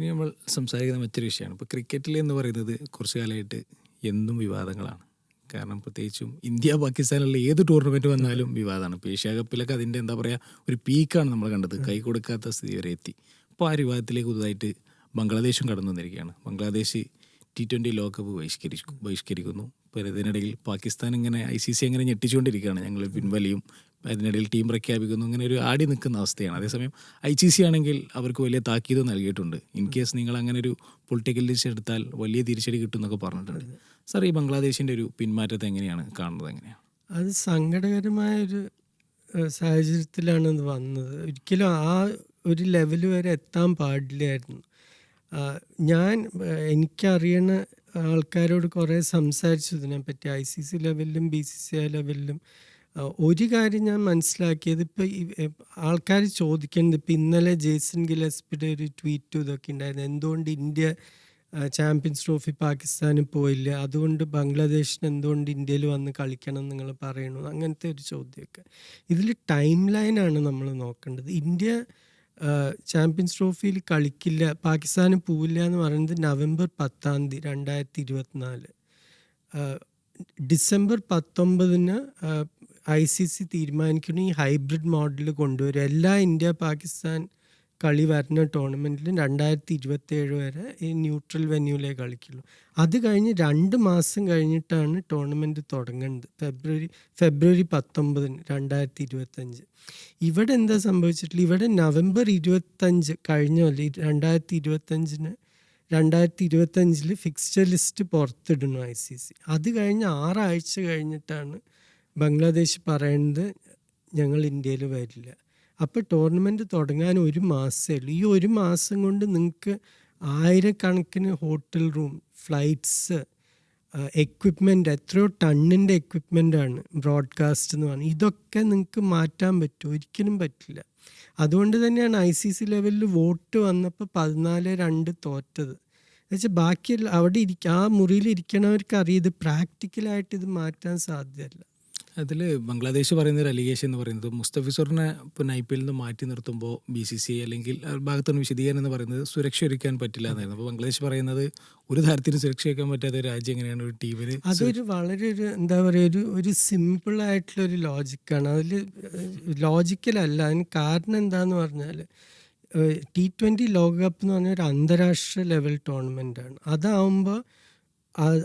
ഇനി നമ്മൾ സംസാരിക്കുന്ന മറ്റൊരു വിഷയമാണ്. ഇപ്പോൾ ക്രിക്കറ്റിൽ എന്ന് പറയുന്നത് കുറച്ചു കാലമായിട്ട് എന്നും വിവാദങ്ങളാണ്. കാരണം പ്രത്യേകിച്ചും ഇന്ത്യ പാകിസ്ഥാനുള്ള ഏത് ടൂർണമെന്റ് വന്നാലും വിവാദമാണ്. ഇപ്പോൾ ഏഷ്യ കപ്പിലൊക്കെ അതിന്റെ എന്താ പറയുക ഒരു പീക്കാണ് നമ്മൾ കണ്ടത്. കൈ കൊടുക്കാത്ത സ്ഥിതി വരെ എത്തി. അപ്പോൾ ആ വിവാദത്തിലേക്ക് പുതുതായിട്ട് ബംഗ്ലാദേശും കടന്നു വന്നിരിക്കുകയാണ്. ബംഗ്ലാദേശ് ടി ട്വന്റി ലോകകപ്പ് ബഹിഷ്കരിച്ചു ബഹിഷ്കരിക്കുന്നു. ഇപ്പോൾ ഇതിനിടയിൽ പാകിസ്ഥാൻ ഇങ്ങനെ ഐ സി സി അങ്ങനെ ഞെട്ടിച്ചുകൊണ്ടിരിക്കുകയാണ്. ഞങ്ങൾ പിൻവലിയും അതിനിടയിൽ ടീം പ്രഖ്യാപിക്കുന്നു. ഇങ്ങനെ ഒരു ആടി നിൽക്കുന്ന അവസ്ഥയാണ്. അതേസമയം ഐ സി സി ആണെങ്കിൽ അവർക്ക് വലിയ താക്കീത് നൽകിയിട്ടുണ്ട്. ഇൻ കേസ് നിങ്ങൾ അങ്ങനെ ഒരു പൊളിറ്റിക്കൽ ഡിസിഷൻ എടുത്താൽ വലിയ തിരിച്ചടി കിട്ടും എന്നൊക്കെ പറഞ്ഞിട്ടുണ്ട്. സാർ ഈ ബംഗ്ലാദേശിന്റെ ഒരു പിന്മാറ്റത്തെ എങ്ങനെയാണ്? കാണുന്നത് എങ്ങനെയാണ്? അത് സങ്കടകരമായ ഒരു സാഹചര്യത്തിലാണ് ഇത് വന്നത്. ഒരിക്കലും ആ ഒരു ലെവൽ വരെ എത്താൻ പാടില്ലായിരുന്നു. ഞാൻ എനിക്കറിയണ ആൾക്കാരോട് കുറേ സംസാരിച്ചു ഇതിനെപ്പറ്റി. ഐ സി സി ലെവലിലും ബി സി സി ഐ ലെവലിലും ഒരു കാര്യം ഞാൻ മനസ്സിലാക്കിയത് ഇപ്പോൾ ആൾക്കാർ ചോദിക്കുന്നത് ഇപ്പം ഇന്നലെ ജേസൺ ഗിലസ്പിയുടെ ഒരു ട്വീറ്റും ഇതൊക്കെ ഉണ്ടായിരുന്നു. എന്തുകൊണ്ട് ഇന്ത്യ ചാമ്പ്യൻസ് ട്രോഫി പാകിസ്ഥാനിൽ പോയില്ല? അതുകൊണ്ട് ബംഗ്ലാദേശിന് എന്തുകൊണ്ട് ഇന്ത്യയിൽ വന്ന് കളിക്കണം നിങ്ങൾ പറയണു അങ്ങനത്തെ ഒരു ചോദ്യമൊക്കെ. ഇതിൽ ടൈം ലൈനാണ് നമ്മൾ നോക്കേണ്ടത്. ഇന്ത്യ ചാമ്പ്യൻസ് ട്രോഫിയിൽ കളിക്കില്ല പാകിസ്ഥാന് പോവില്ല എന്ന് പറയുന്നത് നവംബർ പത്താം തീയതി രണ്ടായിരത്തി ഇരുപത്തിനാല്. ഡിസംബർ പത്തൊമ്പതിന് ഐ സി സി തീരുമാനിക്കണം ഈ ഹൈബ്രിഡ് മോഡൽ കൊണ്ടുവരും എല്ലാ ഇന്ത്യ പാകിസ്ഥാൻ കളി വരുന്ന ടൂർണമെന്റിലും രണ്ടായിരത്തി ഇരുപത്തേഴ് വരെ ഈ ന്യൂട്രൽ വെന്യൂലേ കളിക്കുള്ളൂ. അത് കഴിഞ്ഞ് രണ്ട് മാസം കഴിഞ്ഞിട്ടാണ് ടൂർണമെന്റ് തുടങ്ങുന്നത്. ഫെബ്രുവരി ഫെബ്രുവരി പത്തൊമ്പതിന് രണ്ടായിരത്തി ഇരുപത്തഞ്ച് ഇവിടെ എന്താ സംഭവിച്ചിട്ടില്ല ഇവിടെ നവംബർ ഇരുപത്തഞ്ച് കഴിഞ്ഞ പോലെ രണ്ടായിരത്തി ഇരുപത്തഞ്ചിന് രണ്ടായിരത്തി ഇരുപത്തഞ്ചിൽ ഫിക്സ്ചർ ലിസ്റ്റ് പുറത്തിടുന്നു ഐ സി സി. അത് കഴിഞ്ഞ് ആറാഴ്ച കഴിഞ്ഞിട്ടാണ് ബംഗ്ലാദേശ് പറയുന്നത് ഞങ്ങൾ ഇന്ത്യയിൽ വരില്ല. അപ്പോൾ ടൂർണമെന്റ് തുടങ്ങാൻ ഒരു മാസമേ ഉള്ളൂ. ഈ ഒരു മാസം കൊണ്ട് നിങ്ങൾക്ക് ആയിരക്കണക്കിന് ഹോട്ടൽ റൂം ഫ്ലൈറ്റ്സ് എക്വിപ്മെന്റ് എത്രയോ ടണ്ണിന്റെ എക്വിപ്മെന്റാണ് ബ്രോഡ്കാസ്റ്റ് എന്ന് പറഞ്ഞാൽ ഇതൊക്കെ നിങ്ങൾക്ക് മാറ്റാൻ പറ്റും ഒരിക്കലും പറ്റില്ല. അതുകൊണ്ട് തന്നെയാണ് ഐ സി സി ലെവലിൽ വോട്ട് വന്നപ്പോൾ പതിനാല് രണ്ട് തോറ്റത്. എന്നുവെച്ചാൽ ബാക്കി അവിടെ ഇരിക്കുക ആ മുറിയിൽ ഇരിക്കണവർക്ക് അറിയാം ഇത് പ്രാക്ടിക്കലായിട്ട് ഇത് മാറ്റാൻ സാധ്യമല്ല അതിൽ ബംഗ്ലാദേശ് പറയുന്ന ഒരു അലിഗേഷൻ എന്ന് പറയുന്നത് മുസ്തഫിസുറിനെ പിന്നെ ഐ പി എല്ലിൽ നിന്ന് മാറ്റി നിർത്തുമ്പോൾ ബി സി സി അല്ലെങ്കിൽ ഭാഗത്തുനിന്ന് വിശദീകരണം എന്ന് പറയുന്നത് സുരക്ഷ ഒരുക്കാൻ പറ്റില്ല എന്നായിരുന്നു. അപ്പോൾ ബംഗ്ലാദേശ് പറയുന്നത് ഒരു തരത്തിലും സുരക്ഷ ഒരുക്കാൻ പറ്റാത്ത ഒരു രാജ്യം എങ്ങനെയാണ് ഒരു ടീമിന് അതൊരു വളരെ ഒരു എന്താ പറയുക ഒരു ഒരു സിമ്പിൾ ആയിട്ടുള്ള ഒരു ലോജിക്കാണ് അതിൽ ലോജിക്കലല്ല അതിന് കാരണം എന്താന്ന് പറഞ്ഞാൽ ടി ട്വന്റി ലോകകപ്പ് എന്ന് പറഞ്ഞാൽ ഒരു അന്താരാഷ്ട്ര ലെവൽ ടൂർണമെന്റ് ആണ്. അതാവുമ്പോൾ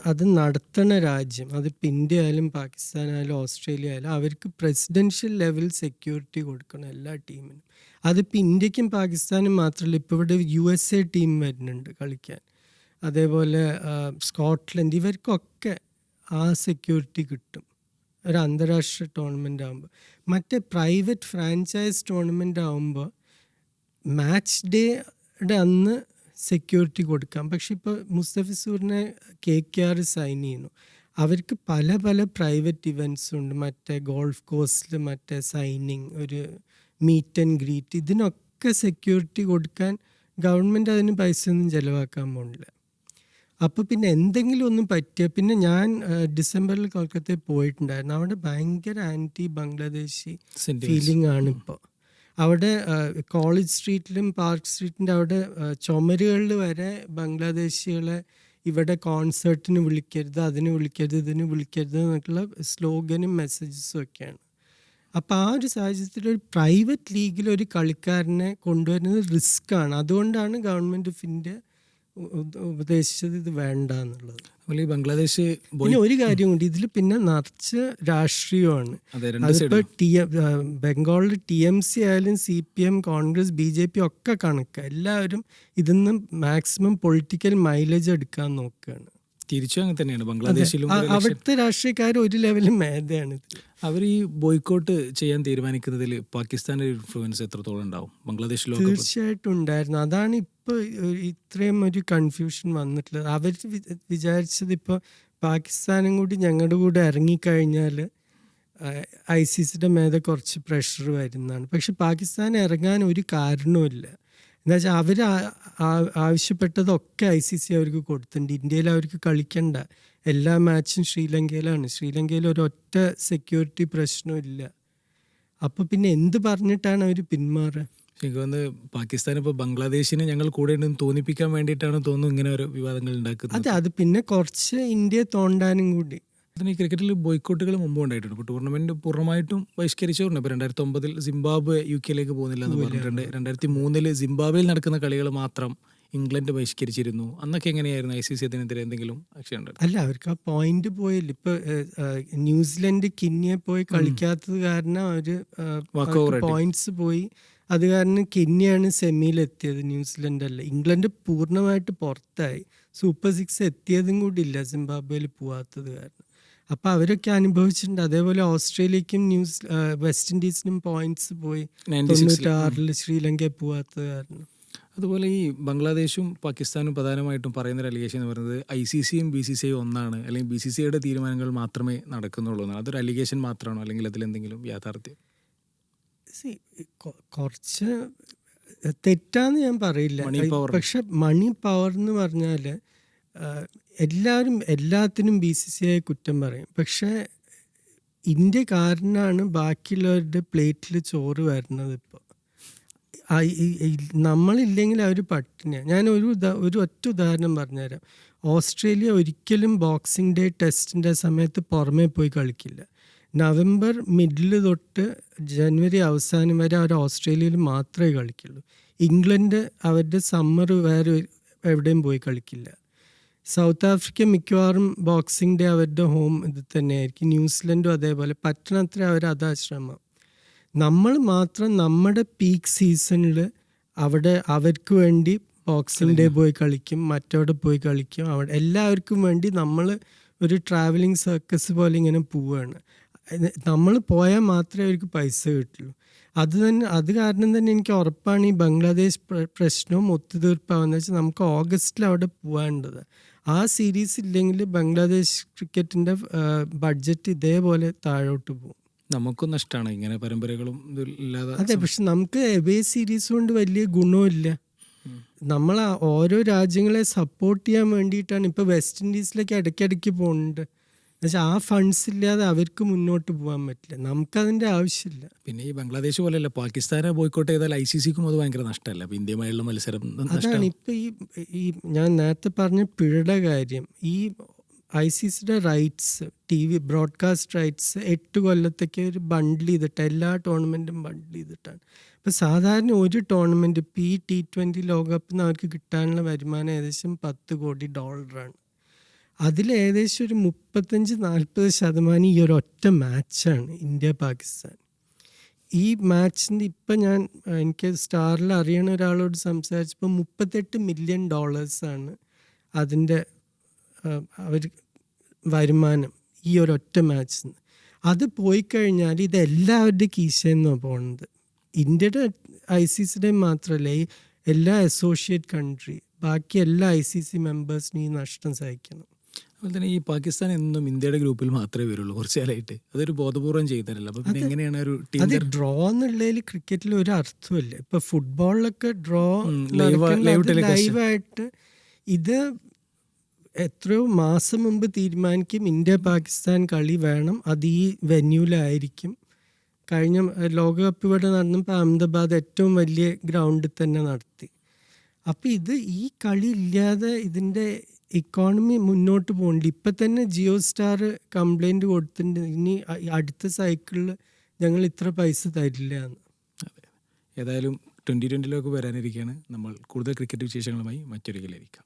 അത് നടത്തണ രാജ്യം അതിപ്പോൾ ഇന്ത്യ ആയാലും പാകിസ്ഥാൻ ആയാലും ഓസ്ട്രേലിയ ആയാലും അവർക്ക് പ്രസിഡൻഷ്യൽ ലെവൽ സെക്യൂരിറ്റി കൊടുക്കണം എല്ലാ ടീമിനും അതിപ്പോൾ ഇന്ത്യക്കും പാകിസ്ഥാനും മാത്രമല്ല ഇപ്പോൾ ഇവിടെ യു എസ് എ ടീം വരുന്നുണ്ട് കളിക്കാൻ. അതേപോലെ സ്കോട്ട്ലൻഡ് ഇവർക്കൊക്കെ ആ സെക്യൂരിറ്റി കിട്ടും. ഒരു അന്താരാഷ്ട്ര ടൂർണമെന്റ് ആകുമ്പോൾ മറ്റേ പ്രൈവറ്റ് ഫ്രാഞ്ചൈസ് ടൂർണമെന്റ് ആകുമ്പോൾ മാച്ച് ഡേയുടെ അന്ന് സെക്യൂരിറ്റി കൊടുക്കാം. പക്ഷെ ഇപ്പോൾ മുസ്തഫിസൂറിനെ കെ കെ ആർ സൈൻ ചെയ്യുന്നു. അവർക്ക് പല പല പ്രൈവറ്റ് ഇവന്റ്സ് ഉണ്ട്. മറ്റേ ഗോൾഫ് കോസ്റ്റിൽ മറ്റേ സൈനിങ് ഒരു മീറ്റ് ആൻഡ് ഗ്രീറ്റ് ഇതിനൊക്കെ സെക്യൂരിറ്റി കൊടുക്കാൻ ഗവൺമെന്റ് അതിന് പൈസ ഒന്നും ചിലവാക്കാൻ പോകുന്നില്ല അപ്പോൾ പിന്നെ എന്തെങ്കിലും ഒന്നും പറ്റിയ പിന്നെ ഞാൻ ഡിസംബറിൽ കൊൽക്കത്തയിൽ പോയിട്ടുണ്ടായിരുന്നു. അവിടെ ഭയങ്കര ആന്റി ബംഗ്ലാദേശി ഫീലിംഗ് ആണ് ഇപ്പോൾ അവിടെ കോളേജ് സ്ട്രീറ്റിലും പാർക്ക് സ്ട്രീറ്റിന്റെ അവിടെ ചുമരുകളിൽ വരെ ബംഗ്ലാദേശികളെ ഇവിടെ കോൺസേർട്ടിന് വിളിക്കരുത് അതിന് വിളിക്കരുത് ഇതിന് വിളിക്കരുത് എന്നൊക്കെയുള്ള സ്ലോഗനും മെസ്സേജസും ഒക്കെയാണ്. അപ്പോൾ ആ ഒരു സാഹചര്യത്തിൽ ഒരു പ്രൈവറ്റ് ലീഗിൽ ഒരു കളിക്കാരനെ കൊണ്ടുവരുന്നത് റിസ്ക്കാണ്. അതുകൊണ്ടാണ് ഗവൺമെന്റ് ഓഫ് ഇന്ത്യ ഉപദേശിച്ചത് ഇത് വേണ്ട എന്നുള്ളത്. അതുപോലെ ഈ ബംഗ്ലാദേശ് പിന്നെ ഒരു കാര്യം കൂടി ഇതിൽ പിന്നെ നിറച്ച രാഷ്ട്രീയമാണ്. അതിപ്പോ ടി ടി ബംഗാളിൽ ടി എം സി ആയാലും C P M Congress B J P ഒക്കെ കണക്ക്. എല്ലാവരും ഇതിൽ നിന്ന് മാക്സിമം പൊളിറ്റിക്കൽ മൈലേജ് എടുക്കാൻ നോക്കുകയാണ് തിരിച്ചു അങ്ങനെ തന്നെയാണ്. ബംഗ്ലാദേശിലും അവിടുത്തെ രാഷ്ട്രീയക്കാർ ഒരു ലെവലിൽ മേധയാണ് അവർ ഈ ബോയ്ക്കോട്ട് ചെയ്യാൻ തീരുമാനിക്കുന്നതിൽ പാകിസ്ഥാന്റെ ഇൻഫ്ലുവൻസ് എത്രത്തോളം ഉണ്ടാവും? ബംഗ്ലാദേശ് ലോകകപ്പ് തീർച്ചയായിട്ടും ഉണ്ടായിരുന്നു. അതാണ് ഇപ്പോൾ ഇത്രയും ഒരു കൺഫ്യൂഷൻ വന്നിട്ടുള്ളത്. അവർ വിചാരിച്ചത് ഇപ്പോൾ പാകിസ്ഥാനും കൂടി ഞങ്ങളുടെ കൂടെ ഇറങ്ങിക്കഴിഞ്ഞാൽ ഐ സി സിയുടെ മേലെ കുറച്ച് പ്രഷർ വരുന്നതാണ്. പക്ഷെ പാകിസ്ഥാൻ ഇറങ്ങാൻ ഒരു കാരണവുമില്ല എന്താ വെച്ചാൽ അവർ ആവശ്യപ്പെട്ടതൊക്കെ ഐ സി സി അവർക്ക് കൊടുത്തിട്ടുണ്ട്. ഇന്ത്യയിൽ അവർക്ക് കളിക്കണ്ട. എല്ലാ മാച്ചും ശ്രീലങ്കയിലാണ്. ശ്രീലങ്കയിൽ ഒരൊറ്റ സെക്യൂരിറ്റി പ്രശ്നവും ഇല്ല. അപ്പോൾ പിന്നെ എന്ത് പറഞ്ഞിട്ടാണ് അവർ പിന്മാറുക? എനിക്ക് വന്ന് പാകിസ്ഥാൻ ഇപ്പോൾ ബംഗ്ലാദേശിന് ഞങ്ങൾ കൂടെ ഉണ്ടെന്ന് തോന്നിപ്പിക്കാൻ വേണ്ടിയിട്ടാണ് തോന്നുന്നു ഇങ്ങനെ ഒരു വിവാദങ്ങൾ ഉണ്ടാക്കുന്നത്. അതെ അത് പിന്നെ കുറച്ച് ഇന്ത്യയെ തോണ്ടാനും കൂടി. അതിന് ഈ ക്രിക്കറ്റിൽ ബോയ്ക്കോട്ടുകൾ മുമ്പ് ഉണ്ടായിട്ടുണ്ട്. ഇപ്പോൾ ടൂർണമെന്റ് പൂർണമായിട്ടും ബഹിഷ്കരിച്ചവരുണ്ട്. ഇപ്പോൾ രണ്ടായിരത്തി ഒമ്പതിൽ സിംബാബ്വെ യു കെയിലേക്ക് പോകുന്നില്ല എന്ന് പറഞ്ഞിട്ടുണ്ട്. രണ്ടായിരത്തി മൂന്നിൽ സിംബാബ്വേയിൽ നടക്കുന്ന കളികൾ മാത്രം ഇംഗ്ലണ്ട് ബഹിഷ്കരിച്ചിരുന്നു. അന്നൊക്കെ എങ്ങനെയായിരുന്നു ഐ സി സി അതിനെതിരെ എന്തെങ്കിലും ആക്ഷൻ ഉണ്ടായിരുന്നു അല്ല അവർക്ക് ആ പോയിന്റ് പോയില്ല. ഇപ്പൊ ന്യൂസിലൻഡ് കിന്നിയെ പോയി കളിക്കാത്തത് കാരണം അവർ പോയിന്റ്സ് പോയി. അത് കാരണം കെന്യാണ് സെമിയിലെത്തിയത് ന്യൂസിലൻഡ് അല്ല ഇംഗ്ലണ്ട് പൂർണമായിട്ട് പുറത്തായി. സൂപ്പർ സിക്സ് എത്തിയതും കൂടി ഇല്ല സിംബാബ്വേയിൽ പോവാത്തത് കാരണം. അപ്പൊ അവരൊക്കെ അനുഭവിച്ചിട്ടുണ്ട്. അതേപോലെ ഓസ്ട്രേലിയക്കും ന്യൂസ് വെസ്റ്റ് ഇൻഡീസിനും പോയിന്റ്സ് പോയി. 96 ൽ. തൊണ്ണൂറ്റാറിൽ ശ്രീലങ്ക പോവാത്തത് കാരണം. അതുപോലെ ഈ ബംഗ്ലാദേശും പാകിസ്ഥാനും പ്രധാനമായിട്ടും പറയുന്ന ഒരു അലിഗേഷൻ എന്ന് പറയുന്നത് ഐ സി സിയും ബി സി സിയും ഒന്നാണ്. അല്ലെങ്കിൽ ബി സി സിയുടെ തീരുമാനങ്ങൾ മാത്രമേ നടക്കുന്നുള്ളൂ എന്നാണ്. അതൊരു അലിഗേഷൻ മാത്രമാണോ? അല്ലെങ്കിൽ അതിൽ എന്തെങ്കിലും യാഥാർത്ഥ്യം? കുറച്ച് തെറ്റാന്ന് ഞാൻ പറയില്ല. പക്ഷെ മണി പവർ എന്ന് പറഞ്ഞാൽ എല്ലാവരും എല്ലാത്തിനും ബി സി സി ആയി കുറ്റം പറയും. പക്ഷെ ഇന്ത്യ കാരനാണ് ബാക്കിയുള്ളവരുടെ പ്ലേറ്റിൽ ചോറ് വരുന്നത് ഇപ്പോൾ നമ്മളില്ലെങ്കിൽ അവർ പട്ടിണിയാണ് ഞാൻ ഒരു ഒരു ഒറ്റ ഉദാഹരണം പറഞ്ഞുതരാം. ഓസ്ട്രേലിയ ഒരിക്കലും ബോക്സിംഗ് ഡേ ടെസ്റ്റിന്റെ സമയത്ത് പുറമേ പോയി കളിക്കില്ല. നവംബർ മിഡിൽ തൊട്ട് ജനുവരി അവസാനം വരെ അവർ ഓസ്ട്രേലിയയിൽ മാത്രമേ കളിക്കുള്ളൂ. ഇംഗ്ലണ്ട് അവരുടെ സമ്മർ വേറെ എവിടെയും പോയി കളിക്കില്ല. സൗത്ത് ആഫ്രിക്ക മിക്കവാറും ബോക്സിംഗ് ഡേ അവരുടെ ഹോം ഇത് തന്നെയായിരിക്കും. ന്യൂസിലൻഡും അതേപോലെ പറ്റണത്ര അവർ അതാ ശ്രമം. നമ്മൾ മാത്രം നമ്മുടെ പീക്ക് സീസണിൽ അവിടെ അവർക്ക് വേണ്ടി ബോക്സിംഗ് ഡേ പോയി കളിക്കും മറ്റവിടെ പോയി കളിക്കും. അവിടെ എല്ലാവർക്കും വേണ്ടി നമ്മൾ ഒരു ട്രാവലിംഗ് സർക്കസ് പോലെ ഇങ്ങനെ പോവുകയാണ് നമ്മൾ പോയാൽ മാത്രമേ അവർക്ക് പൈസ കിട്ടുള്ളൂ. അത് തന്നെ അത് കാരണം തന്നെ എനിക്ക് ഉറപ്പാണ് ഈ ബംഗ്ലാദേശ് പ്ര- പ്രശ്നവും ഒത്തുതീർപ്പാവെന്ന് വെച്ചാൽ നമുക്ക് ഓഗസ്റ്റിൽ അവിടെ പോകേണ്ടത് ആ സീരീസ് ഇല്ലെങ്കിൽ ബംഗ്ലാദേശ് ക്രിക്കറ്റിന്റെ ബഡ്ജറ്റ് ഇതേപോലെ താഴോട്ട് പോകും. നമുക്കും നഷ്ടമാണ് ഇങ്ങനെ പരമ്പരകളും ഇല്ലാതെ അതെ പക്ഷെ നമുക്ക് എവേ സീരീസ് കൊണ്ട് വലിയ ഗുണമില്ല നമ്മൾ ഓരോ രാജ്യങ്ങളെ സപ്പോർട്ട് ചെയ്യാൻ വേണ്ടിയിട്ടാണ്. ഇപ്പൊ വെസ്റ്റ് ഇൻഡീസിലേക്ക് ഇടയ്ക്കിടയ്ക്ക് പോകുന്നുണ്ട്. എന്നുവെച്ചാൽ ആ ഫണ്ട്സ് ഇല്ലാതെ അവർക്ക് മുന്നോട്ട് പോകാൻ പറ്റില്ല. നമുക്കതിന്റെ ആവശ്യമില്ല. പിന്നെ ഈ ബംഗ്ലാദേശ് പോലെയല്ല പാകിസ്ഥാനെ ബോയ്ക്കോട്ട് ചെയ്താൽ ഐ സി സിക്കും അത് ഭയങ്കര നഷ്ടമല്ല. അപ്പൊ ഇന്ത്യയുമായുള്ള മത്സരം അതാണ് ഇപ്പം ഈ ഈ ഞാൻ നേരത്തെ പറഞ്ഞ പിഴയുടെ കാര്യം. ഈ ഐ സി സിയുടെ rights T V broadcast rights എട്ട് കൊല്ലത്തേക്ക് ഒരു ബണ്ടിൽ ചെയ്തിട്ട് എല്ലാ ടൂർണമെന്റും ബണ്ടിൽ ചെയ്തിട്ടാണ്. ഇപ്പം സാധാരണ ഒരു ടൂർണമെന്റ് ഇപ്പം ഈ ടി ട്വന്റി ലോകകപ്പിൽ നിന്ന് അവർക്ക് കിട്ടാനുള്ള വരുമാനം ഏകദേശം പത്ത് കോടി ഡോളറാണ് അതിൽ ഏകദേശം ഒരു മുപ്പത്തഞ്ച് നാൽപ്പത് ശതമാനം ഈ ഒരു ഒറ്റ മാച്ചാണ് ഇന്ത്യ പാകിസ്ഥാൻ. ഈ മാച്ചിന്റെ ഇപ്പം ഞാൻ എനിക്ക് സ്റ്റാറിൽ അറിയണ ഒരാളോട് സംസാരിച്ചപ്പോൾ മുപ്പത്തെട്ട് മില്യൺ ഡോളേഴ്സാണ് അതിന്റെ അവർ വരുമാനം ഈ ഒരൊറ്റ മാച്ചിൽ നിന്ന് അത് പോയി കഴിഞ്ഞാൽ ഇത് എല്ലാവരുടെ പോകുന്നത് ഇന്ത്യയുടെ ഐ സി സിയുടെ മാത്രമല്ല ഈ എല്ലാ അസോസിയേറ്റ് കൺട്രി ബാക്കി എല്ലാ ഐ സി സി മെമ്പേഴ്സിനും ഈ നഷ്ടം സഹിക്കണം. അതുപോലെ തന്നെ ഈ പാകിസ്ഥാൻ എന്നും ഇന്ത്യയുടെ ഗ്രൂപ്പിൽ മാത്രമേ വരുള്ളൂ കുറച്ച് കാലമായിട്ട്. അതൊരു ബോധപൂർവം ചെയ്തതല്ല അപ്പൊ പിന്നെ എങ്ങനെയാണ് ഒരു ടീം അത് ഡ്രോ എന്നുള്ളതിൽ ക്രിക്കറ്റിൽ ഒരു അർത്ഥമില്ല. ഇപ്പൊ ഫുട്ബോളിലൊക്കെ ഡ്രോ ലൈവായിട്ട് ഇത് എത്രയോ മാസം മുമ്പ് തീരുമാനിക്കും ഇന്ത്യ പാകിസ്ഥാൻ കളി വേണം. അത് ഈ വെന്യൂലായിരിക്കും കഴിഞ്ഞ ലോകകപ്പ് ഇവിടെ നടന്നപ്പോൾ അഹമ്മദാബാദ് ഏറ്റവും വലിയ ഗ്രൗണ്ടിൽ തന്നെ നടത്തി. അപ്പം ഇത് ഈ കളി ഇല്ലാതെ ഇതിന്റെ ഇക്കോണമി മുന്നോട്ട് പോകണ്ട. ഇപ്പം തന്നെ ജിയോ സ്റ്റാർ കംപ്ലൈന്റ് കൊടുത്തിട്ടുണ്ട് ഇനി അടുത്ത സൈക്കിളിൽ ഞങ്ങൾ ഇത്ര പൈസ തരില്ല എന്ന്. ഏതായാലും ട്വന്റി ട്വന്റിയിലേക്ക് വരാനിരിക്കുകയാണ് നമ്മൾ കൂടുതൽ ക്രിക്കറ്റ് വിശേഷങ്ങളുമായി മറ്റൊരിക്കലായിരിക്കാം